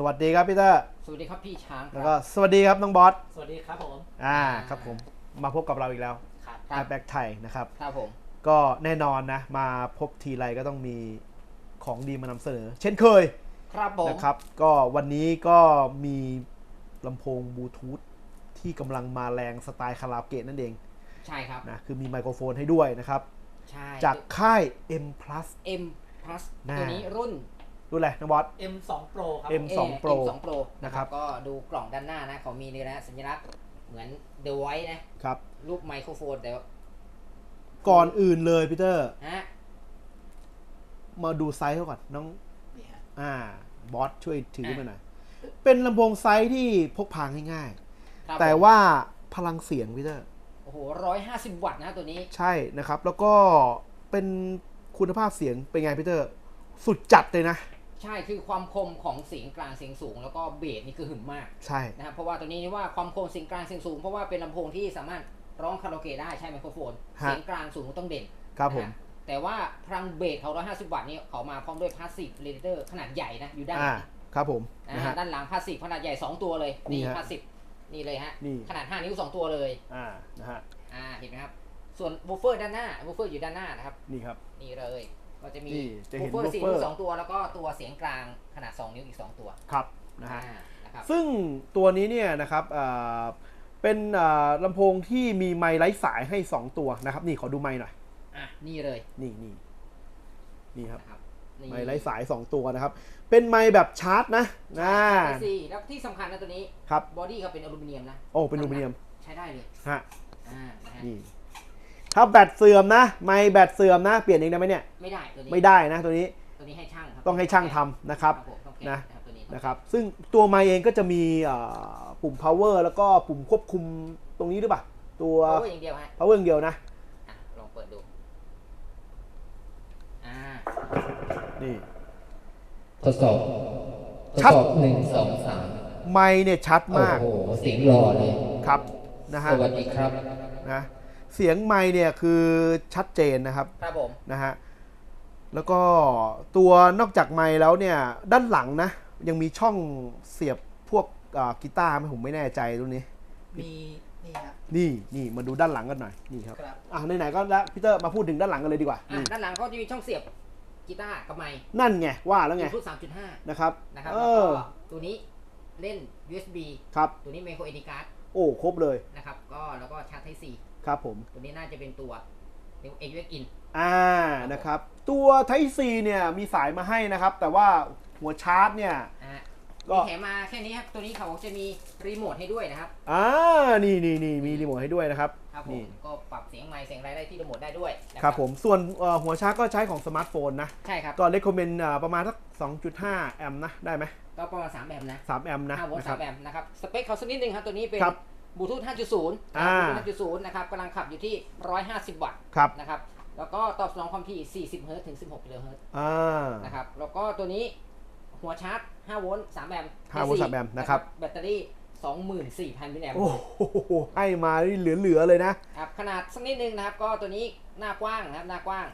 สวัสดีครับพี่เตอร์สวัสดีครับพี่ช้างคแล้วรัก็สวัสดีครับน้องบอสสวัสดีครับผมอ่าครับผมมาพบกับเราอีกแล้วครับครัอาบแบ็กไทยนะครับครับผมก็แน่นอนนะ มาพบทีไรก็ต้องมีของดีมานำเสนอ เช่นเคยครับผมนะครับ ก็วันนี้ก็มีลำโพงบลูทูธที่กำลังมาแรงสไตล์คาราโอเกะนั่นเอง ใช่ครับนะคือมีไมโครโฟนให้ด้วยนะครับใช่จากค่าย M Plus M plus น่าตัวนี้รุ่น รุ่นอะไรน้องบอส M2 Pro ครับ M ผมสอง Pro M 2 Pro นะครับ ก็ดูกล่องด้านหน้านะเขามีนี่นะสัญลักษณ์เหมือน The Voice นะครับ รูปไมโครโฟนแต่ว่าก่อนอื่นเลยพีเตอร์ฮะมาดูไซส์เขาก่อนน้องนี่ฮะอ่า บอสช่วยถือมาหน่อย เป็นลำโพงไซส์ที่พกพาง่ายครับๆแต่ว่าพลังเสียงพีเตอร์ โอ้โหร้อยห้าสิบวัตต์นะตัวนี้ ใช่นะครับ แล้วก็เป็นคุณภาพเสียงเป็นไงพีเตอร์ สุดจัดเลยนะ ใช่คือความคมของเสียงกลางเสียงสูง แล้วก็เบสนี่คือหึ่มมากใช่นะครับเพราะว่าตัวนี้ว่าความคมเสียงกลางเสียงสูงเพราะว่าเป็นลำโพงที่สามารถร้องคาราโอเกะได้ใช้ไมโครโฟนฮะเสียงกลางสูงต้องเด่นครับผมนะฮะแต่ว่าพลังเบสเขา150 วัตต์นี่เขามาพร้อมด้วยพาสซีฟเรดิเตอร์ขนาดใหญ่นะอยู่ด้านหอ่าลังครับผมนะนะฮะฮะด้านหลังพาสซีฟขนาดใหญ่ 2 ตัวเลยนี่นี่ฮะพาสซีฟนี่เลยฮะนี่ขนาด 5 นิ้ว 2 ตัวเลยอ่านะฮะอ่าเห็นไหมครับส่วนบูฟเฟอร์ด้านหน้าบูฟเฟอร์อยู่ด้านหน้านะครับนี่ครับนี่เลย ก็จะมีนี่จะเห็บูนฟเฟอร์สี่ woofer นิ้วสองตัวแล้วก็ตัวเสียงกลางขนาด 2 นิ้วอีก 2 ตัวครับนะฮะ อ่านะครับซึ่งตัวนี้เนี่ยนะครับอ่าเป็นอ่าลำโพงที่มีไมค์ไร้สายให้ 2 ตัวนะครับ นี่ขอดูไมค์หน่อย อะนี่เลยนี่นี่นี่ครับ นะครับนี่ไมค์ไร้สาย 2 ตัวนะครับ เป็นไมค์แบบชาร์จนะนะไอซีแล้วที่สำคัญนะตัวนี้ครับ บอดี้เขาเป็นอลูมิเนียมนะโอ้ เป็นอลูมิเนียม ใช้ได้เลยฮะ อ่านะฮะนี่ ถ้าแบตเสื่อมนะ ไมค์แบตเสื่อมนะ เปลี่ยนเองได้ไหมเนี่ย ไม่ได้ตัวนี้ไม่ได้นะตัวนี้ตัวนี้ให้ช่างครับต้องให้ช่างทำนะครับผมต้องแกนะนะครับตัวนี้นะครับ ซึ่งตัวไมค์เองก็จะมีอ่าปุ่ม power แล้วก็ปุ่มควบคุมตรงนี้หรือเปล่าตัวเพราะว่าอย่างเดียวฮะ power อย่างเดียวนะอะลองเปิดดูอ่านี่ทดสอบทดชัดสอบหนึ่งสองสามไมค์เนี่ยชัดโอ้มากโหเสียงหล่อเลยครับนะฮะสวัสดีครับนะ เสียงไมค์เนี่ยคือชัดเจนนะครับครับผมนะฮะแล้วก็ตัวนอกจากไมค์แล้วเนี่ยด้านหลังนะ ยังมีช่องเสียบพวกอ่ากีตาร์ไหมผมไม่แน่ใจตรงนี้ มีนี่ฮะนี่นี่มาดูด้านหลังกันหน่อยนี่ครับครับอะไหนๆก็แล้วพี่เตอร์มาพูดถึงด้านหลังกันเลยดีกว่าอะนี่ด้านหลังเขาจะมีช่องเสียบกีตาร์กับไมค์นั่นไงว่าแล้วไงอินพุตสามจุดห้านะครับนะครับเอแล้วอก็ตัวนี้เล่น USB ครับตัวนี้ micro SD card โอ้ครบเลยนะครับ ก็แล้วก็ชาร์จไทซีครับผม ตัวนี้น่าจะเป็นตัวเรียกว่า AUX in อ่านะครับ ตัวไทซีเนี่ยมีสายมาให้นะครับ แต่ว่าหัวชาร์จเนี่ยนะฮะก็มีแถมมาแค่นี้ครับ ตัวนี้เขาจะมีรีโมทให้ด้วยนะครับอ่านี่นี่นี่มีรีโมทให้ด้วยนะครับครับผนี่มก็ปรับเสียงไมค์เสียงอะไรได้ที่รีโมทได้ด้วยนะครับผมส่วนเอ่อหัวชาร์จก็ใช้ของสมาร์ทโฟนนะใช่ครับก็เลคคอมเมนต์ประมาณสัก 2.5 แอมป์นะได้ไหมก็ประมาณ3แอมป์นะ3แอมป์นะ5โวลต์นะครับ3แอมป์นะครับสเปคเขาสักนิดนึงครับตัวนี้เป็นครั บบลูทูธ5.0อ่าบลูทูธ5.0 นะครับกำลังขับอยู่ที่ 150 วัตต์ครับนะครับ แล้วก็ตอบสนองความถี่ 40 เฮิรตซ์ถึง 16กิโลเฮิรตซ์อ่า นะครับ แล้วก็ตัวนี้หัวชาร์จ 5 โวลต์ 3 แอมป์ 5โวลต์ 3แอมป์นะครับ แบตเตอรี่ 24,000 มิลลิแอมป์โอ้โหให้มานี่เหลือๆเลยนะ ครับขนาดสักนิดนึงนะครับ ก็ตัวนี้หน้ากว้างนะครับ หน้ากว้าง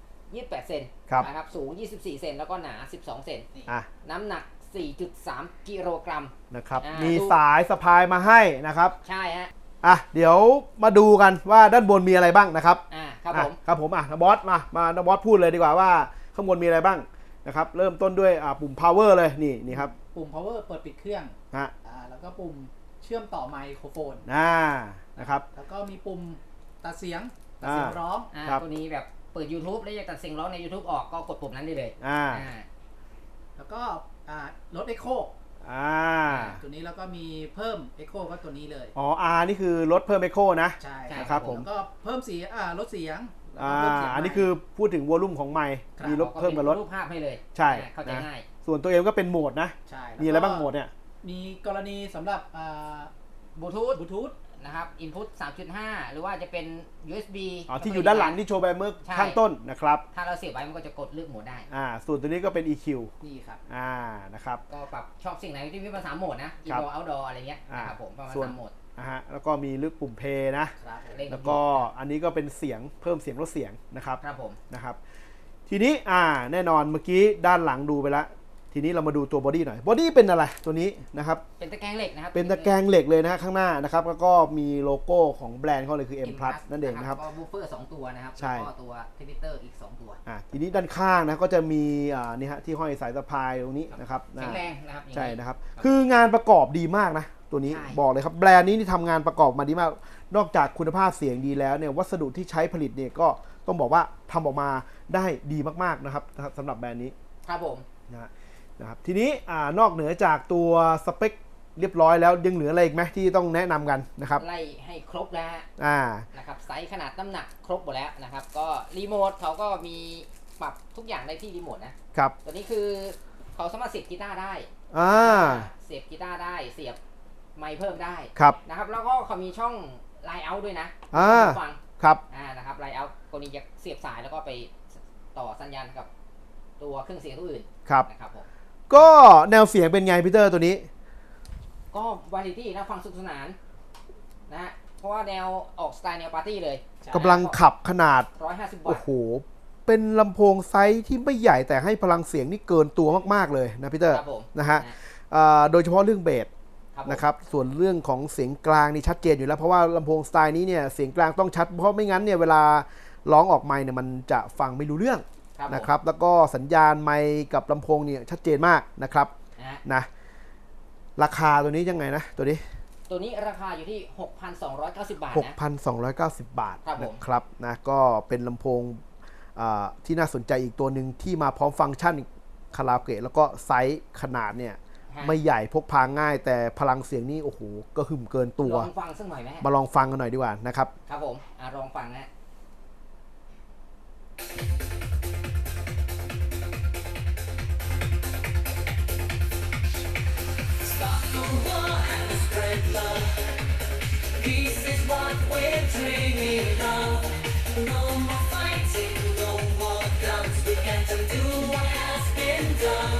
28 เซนครับ นะครับ สูง 24 เซน แล้วก็หนา 12 เซน อะ น้ำหนัก 4.3 กิโลกรัมนะครับ อ่ามี มีสายสะพายมาให้นะครับ ใช่ฮะ อะ เดี๋ยวมาดูกันว่าด้านบนมีอะไรบ้างนะครับอ่า ครับอะผมครับผม อะนบอสมา มานบอสพูดเลยดีกว่าว่าข้างบนมีอะไรบ้างนะครับ เริ่มต้นด้วยอ่าปุ่ม power เลย นี่นี่ครับปุ่ม power เปิดปิดเครื่องฮะอ่าแล้วก็ปุ่มเชื่อมต่อไมโครโฟน อ่านะครับ แล้วก็มีปุ่มตัดเสียงตัดเสียงอ่าร้อง อ่า ครับ ตัวนี้แบบเปิด YouTube แล้วอยากตัดเสียงร้องใน YouTube ออกก็กดปุ่มนั้นได้เลยอ่า อ่า แล้วก็ อ่าลด Echo อ่าตัวนี้แล้วก็มีเพิ่ม Echo ก็ตัวนี้เลยอ๋อ R นี่คือลดเพิ่ม Echo นะ ใช่ครับผมแล้วก็เพิ่มเสียงอ่าลดเสียงแล้วอ่าก็เพิ่มเสียงอันนี้ใหม่คือพูดถึงวอลลุ่มของไมค์ครับมีลดเพิ่มกับลดรูปภาพให้เลย ใช่อ่าเข้าใจนะง่ายส่วนตัวเองก็เป็นโหมดนะใช่แล้วมีอะไรบ้างก็โหมดเนี่ย มีกรณีสำหรับอ่าบลูทูธบลูทูธ นะครับ input 3.5 หรือว่าจะเป็น USB อ๋อที่อยู่ด้านหลังที่โชว์ไปเมื่อใช่ ข้างต้นนะครับ ถ้าเราเสียบไว้มันก็จะกดเลือกโหมดได้ อ่าส่วนตัวนี้ก็เป็น EQ นี่ครับ อ่านะครับ ก็ปรับชอบสิ่งไหนที่มีประสามโหมดนะ ครับ indoor outdoor อะไรเงี้ยอ่านะครับผมประมาณส่วนสามโหมดนะฮะแล้วก็มีลึกปุ่มเพย์นะ ครับผมเล่นแล้วก็อันนี้ก็เป็นเสียงเพิ่มเสียงลดเสียงนะครับครับผมนะครับ ทีนี้อ่าแน่นอนเมื่อกี้ด้านหลังดูไปแล้ว ทีนี้เรามาดูตัวบอดี้หน่อย บอดี้เป็นอะไรตัวนี้นะครับ เป็นตะแกรงเหล็กนะครับ เป็นตะแกรงเหล็กเลยนะฮะข้างหน้านะครับ แล้วก็มีโลโก้ของแบรนด์เขาเลยคือ M Plus นั่นเองนะครับ ก็บูฟเฟอร์สองตัวนะครับ ใช่แล้วก็ตัวเทวิเตอร์อีกสองตัว อะทีนี้ด้านข้างนะ ก็จะมีอ่านี่ฮะที่ห้อยสายสะพายตรงนี้นะครับแข็งนะแรงนะครับอย่างใช่นี้นะครับ คืองานประกอบดีมากนะ ตัวนี้ใช่บอกเลยครับ แบรนด์นี้นี่ทำงานประกอบมาดีมาก นอกจากคุณภาพเสียงดีแล้วเนี่ย วัสดุที่ใช้ผลิตเนี่ยก็ต้องบอกว่าทำออกมาได้ดีมากๆนะครับสำหรับแบรนด์นี้ ครับผมนะฮะ นะครับทีนี้อ่านอกเหนือจากตัวสเปคเรียบร้อยแล้วยังเหลืออะไรอีกไหมที่ต้องแนะนำกันนะครับไล่ให้ครบแล้วฮะอ่านะครับไซส์ขนาดน้ำหนักครบหมดแล้วนะครับก็รีโมทเขาก็มีปรับทุกอย่างได้ที่รีโมทนะครับตัวนี้คือเขาสามารถเสียบกีตาร์ได้อ่าเสียบกีตาร์ได้เสียบไมค์เพิ่มได้ครับนะครับ แล้วก็เขามีช่องไลน์เอาด้วยนะอ่าฟังครับอ่านะครับไลน์เอาตัวนี้จะเสียบสายแล้วก็ไปต่อสัญญาณกับตัวเครื่องเสียงตัวอื่นครับนะครับผม ก็แนวเสียงเป็นไงพีเตอร์ตัวนี้ ก็วาไรตี้นะฟังสนุกสนานนะฮะเพราะว่าแนวออกสไตล์แนวปาร์ตี้เลยกำลังขับขนาด 150วัโอ้ตต์โหเป็นลำโพงไซส์ที่ไม่ใหญ่แต่ให้พลังเสียงนี่เกินตัวมาก ๆ เลยนะพีเตอร์ครับผมนะฮะอ่าโดยเฉพาะเรื่องเบสครับผมนะครับส่วนเรื่องของเสียงกลางนี่ชัดเจนอยู่แล้ว เพราะว่าลำโพงสไตล์นี้เนี่ยเสียงกลางต้องชัด เพราะไม่งั้นเนี่ยเวลาร้องออกไมค์เนี่ยมันจะฟังไม่รู้เรื่องครับผม นะครับ แล้วก็สัญญาณไมค์กับลำโพงเนี่ยชัดเจนมากนะครับนะฮะนะราคาตัวนี้ยังไงนะตัวนี้ ตัวนี้ราคาอยู่ที่ 6,290 บาทนะ6,290 บาทครับผมนะครับนะก็เป็นลำโพงอ่าที่น่าสนใจอีกตัวหนึ่งที่มาพร้อมฟังก์ชันคาราโอเกะแล้วก็ไซส์ขนาดเนี่ยฮะไม่ใหญ่พกพาง่าย แต่พลังเสียงนี่โอ้โหก็หึมเกินตัวลองฟังสักหน่อยไหมฮะมาลองฟังกันหน่อยดีกว่านะครับ ครับผมอะลองฟังนะ No more fighting, no more guns. We can't undo what has been done.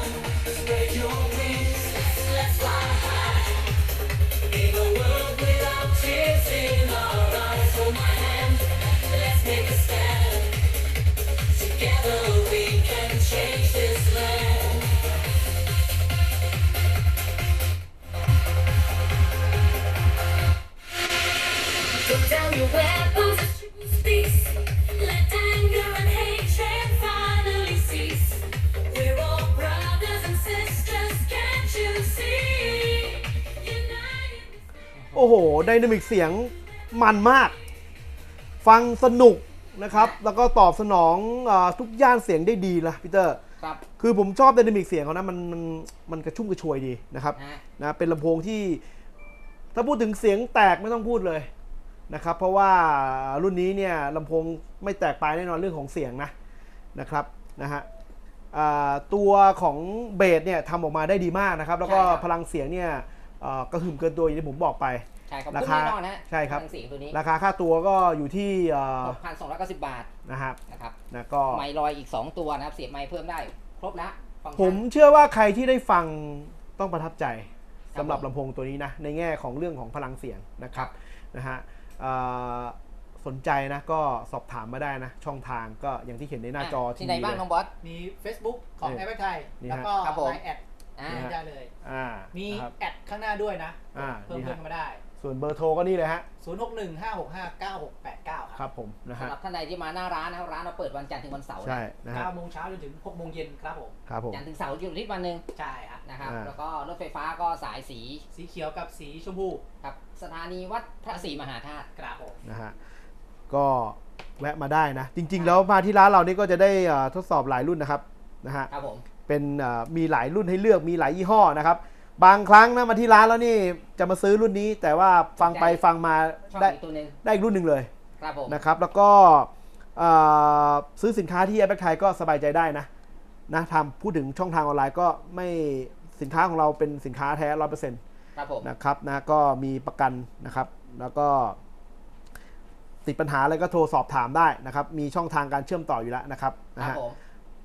โอ้โหไดนามิกเสียงมันมาก ฟังสนุกนะครับ แล้วก็ตอบสนองอาทุกย่านเสียงได้ดีละพีเตอร์ครับคือผมชอบไดนามิกเสียงเขานะมันมันมันกระชุ่มกระชวยดีนะครับนะฮะนะเป็นลำโพงที่ ถ้าพูดถึงเสียงแตกไม่ต้องพูดเลย นะครับ เพราะว่ารุ่นนี้เนี่ยลำโพงไม่แตกปลายแน่นอนเรื่องของเสียงนะนะครับนะฮะอ่าตัวของเบสเนี่ยทำออกมาได้ดีมากนะครับ แล้วก็พลังเสียงเนี่ยเอ่อกระหึ่มเกินตัวอย่างที่ผมบอกไป ใช่ครับราคุ้มคาแน่นอนนะฮะใช่ครับฟังเสียงตัวนี้ราคาค่าตัวก็อยู่ที่เอ่อ6,290 บาทนะครับนะครับนะก็ ไมค์ลอยอีก 2 ตัวนะครับ เสียบไมค์เพิ่มได้ ครบแล้วฟังก์ชันผมเชื่อว่าใครที่ได้ฟังต้องประทับใจครับสำหรับผม ลำโพงตัวนี้นะ ในแง่ของเรื่องของพลังเสียงนะครับนะฮะเอ่อ สนใจนะก็สอบถามมาได้นะ ช่องทางก็อย่างที่เห็นในหน้าจออะทีที่ไหนวีบ้างเลยน้องบอส มี Facebook ของนี่แอปเปิลไทยนี่แล้วฮะก็ครับผมไลน์แอดอ่าได้เลยอ่ามีนะครับแอดข้างหน้าด้วยนะอ่าเพิ่มนี่เพิ่มฮะเข้ามาได้ ส่วนเบอร์โทรก็นี่เลยฮะ 0615659689 คครับรับผมนะสำฮะ หรับท่านใดที่มาหน้าร้านนะครับร้านเราเปิดวันจันทร์ถึงวันเสาร์ใช่นะนะฮะ9โมงเช้าจนถึง6โมงเย็นครับผม ครับผม จันทร์ถึงเสาร์หยุดอาทิตย์วันหนึ่งใช่ฮะนะครับอ่า แล้วก็รถไฟฟ้าก็สายสีสีเขียวกับสีชมพูครับสถานีวัดพระศรีมหาธาตุ ครับผม นะฮะก็แวะมาได้นะ จริง ๆ แล้วมาที่ร้านเรานี่ก็จะได้เอ่อทดสอบหลายรุ่นนะครับนะฮะครับผม เป็นเอ่อมีหลายรุ่นให้เลือกมีหลายยี่ห้อนะครับ บางครั้งนะมาที่ร้านแล้วนี่จะมาซื้อรุ่นนี้ แต่ว่าฟังไปฟังมาช่องได้อีกตัวหนึ่งได้อีกรุ่นหนึ่งเลยครับผมนะครับ แล้วก็เอ่อซื้อสินค้าที่แอปแบ็คไทยก็สบายใจได้นะนะทำพูดถึงช่องทางออนไลน์ก็ไม่สินค้าของเราเป็นสินค้าแท้ร้อยเปอร์เซ็นต์ครับผมนะครับนะก็มีประกันนะครับ แล้วก็ติดปัญหาอะไรก็โทรสอบถามได้นะครับ มีช่องทางการเชื่อมต่ออยู่แล้วนะครับคนะรับฮะผม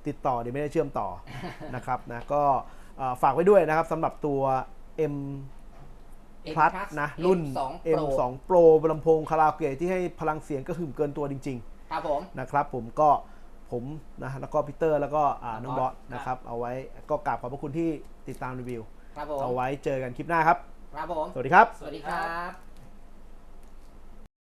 ติดต่อเดี๋ยวไม่ได้เชื่อมต่อนะครับนะก็เอ่อ ฝากไว้ด้วยนะครับสำหรับตัว M M Plus Plus นะรุ่น M2 Pro M2 Pro ลำโพงคาราโอเกะที่ให้พลังเสียงก็หึมเกินตัวจริงครับผมๆนะครับผมก็ผมนะแล้วก็พีเตอร์แล้วก็อ่าน้องบบออสสนะครับเอาไว้ก็กราบขอบพระคุณที่ติดตามรีวิวครับผมเอาไว้เจอกันคลิปหน้าครับ ครับผม สวัสดีครับ สวัสดีครับ